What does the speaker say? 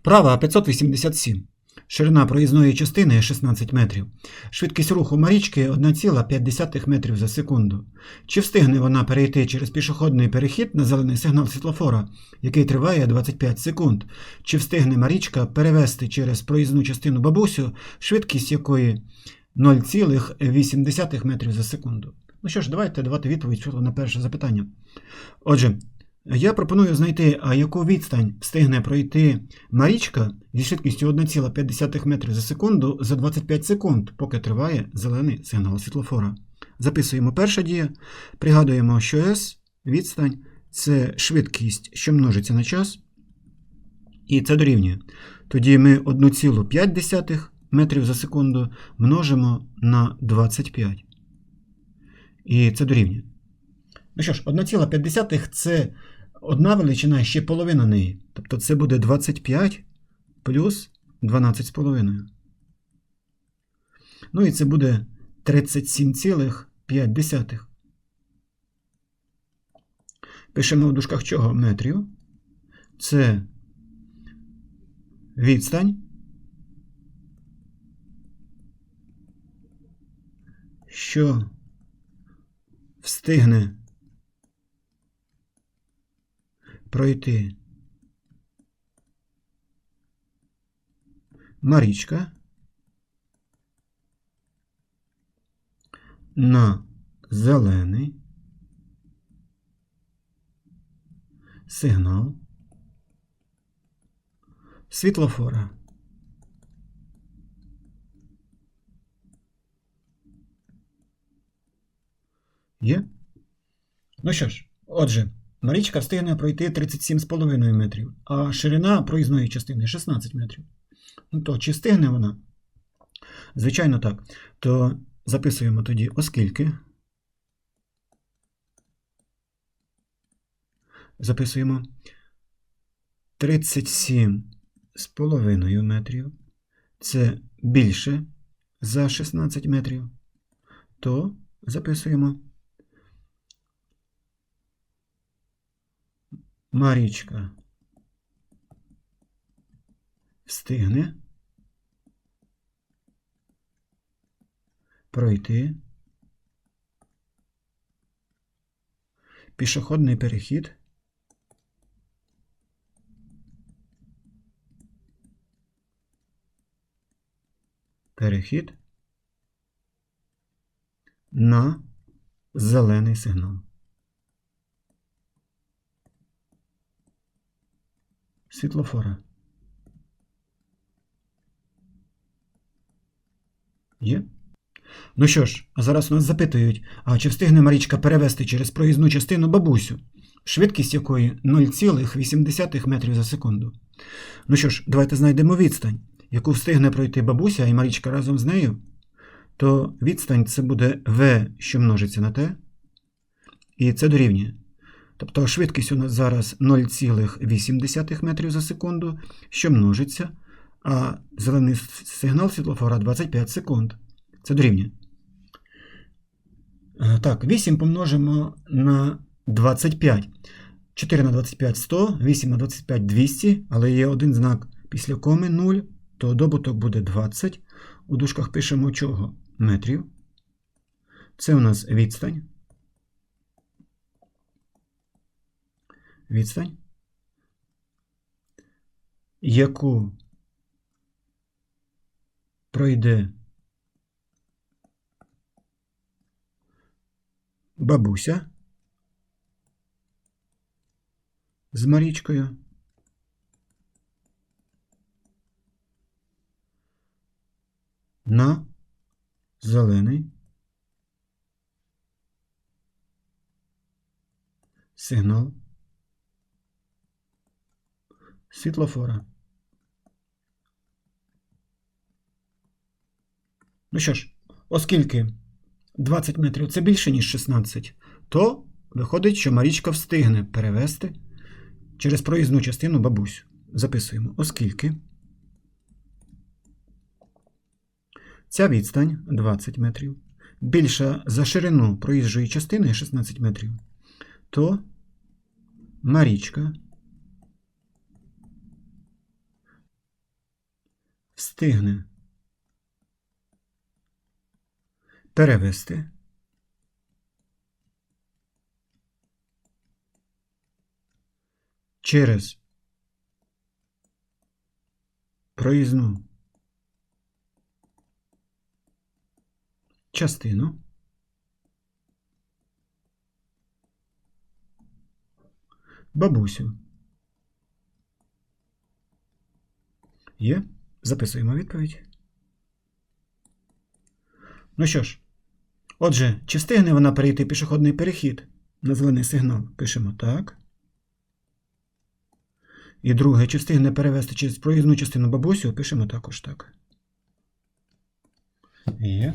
Вправа 587. Ширина проїзної частини 16 метрів. Швидкість руху Марічки 1,5 метрів за секунду. Чи встигне вона перейти через пішохідний перехід на зелений сигнал світлофора, який триває 25 секунд? Чи встигне Марічка перевести через проїзну частину бабусю, швидкість якої 0,8 метрів за секунду? Ну що ж, давайте давати відповідь на перше запитання. Отже, я пропоную знайти, а яку відстань встигне пройти Марічка зі швидкістю 1,5 метрів за секунду за 25 секунд, поки триває зелений сигнал світлофора. Записуємо перша дія, пригадуємо, що S відстань це швидкість, що множиться на час, і це дорівнює. Тоді ми 1,5 метрів за секунду множимо на 25. І це дорівнює. Ну що ж, 1,5 це одна величина, ще половина неї. Тобто це буде 25 плюс 12,5. Ну і це буде 37,5. Пишемо в дужках чого метрів. Це відстань. Що встигне пройти Марічка на зелений сигнал світлофора. Є? Ну що ж, отже, Марічка встигне пройти 37,5 метрів, а ширина проїзної частини 16 метрів. Ну то чи встигне вона? Звичайно, так. То записуємо тоді, оскільки. Записуємо 37,5 метрів. Це більше за 16 метрів. То записуємо. Марічка. Встигне. Пройти. Пішохідний перехід. Перехід. На зелений сигнал. Світлофора. Є? Ну що ж, а зараз нас запитують, а чи встигне Марічка перевести через проїзну частину бабусю, швидкість якої 0,8 метрів за секунду. Ну що ж, давайте знайдемо відстань, яку встигне пройти бабуся і Марічка разом з нею. То відстань це буде V, що множиться на T, і це дорівнює. Тобто швидкість у нас зараз 0,8 метрів за секунду, що множиться, а зелений сигнал світлофора 25 секунд. Це дорівнює. Е, Так, 8 помножимо на 25. 4 на 25 100, 8 на 25 200, але є один знак після коми 0, то добуток буде 20. У дужках пишемо чого? Метрів. Це у нас відстань. Відстань, яку пройде бабуся з Марічкою. На зелений сигнал світлофора. Ну що ж, оскільки 20 метрів це більше, ніж 16, то виходить, що Марічка встигне перевести через проїзну частину бабусю. Записуємо, оскільки ця відстань 20 метрів більша за ширину проїжджої частини 16 метрів, то Марічка встигне перевести через проїзну частину бабусю. Є? Записуємо відповідь. Ну що ж, отже, чи встигне вона перейти пішохідний перехід на зелений сигнал? Пишемо так. І друге, чи встигне перевести через проїзну частину бабусю, пишемо також так. Є.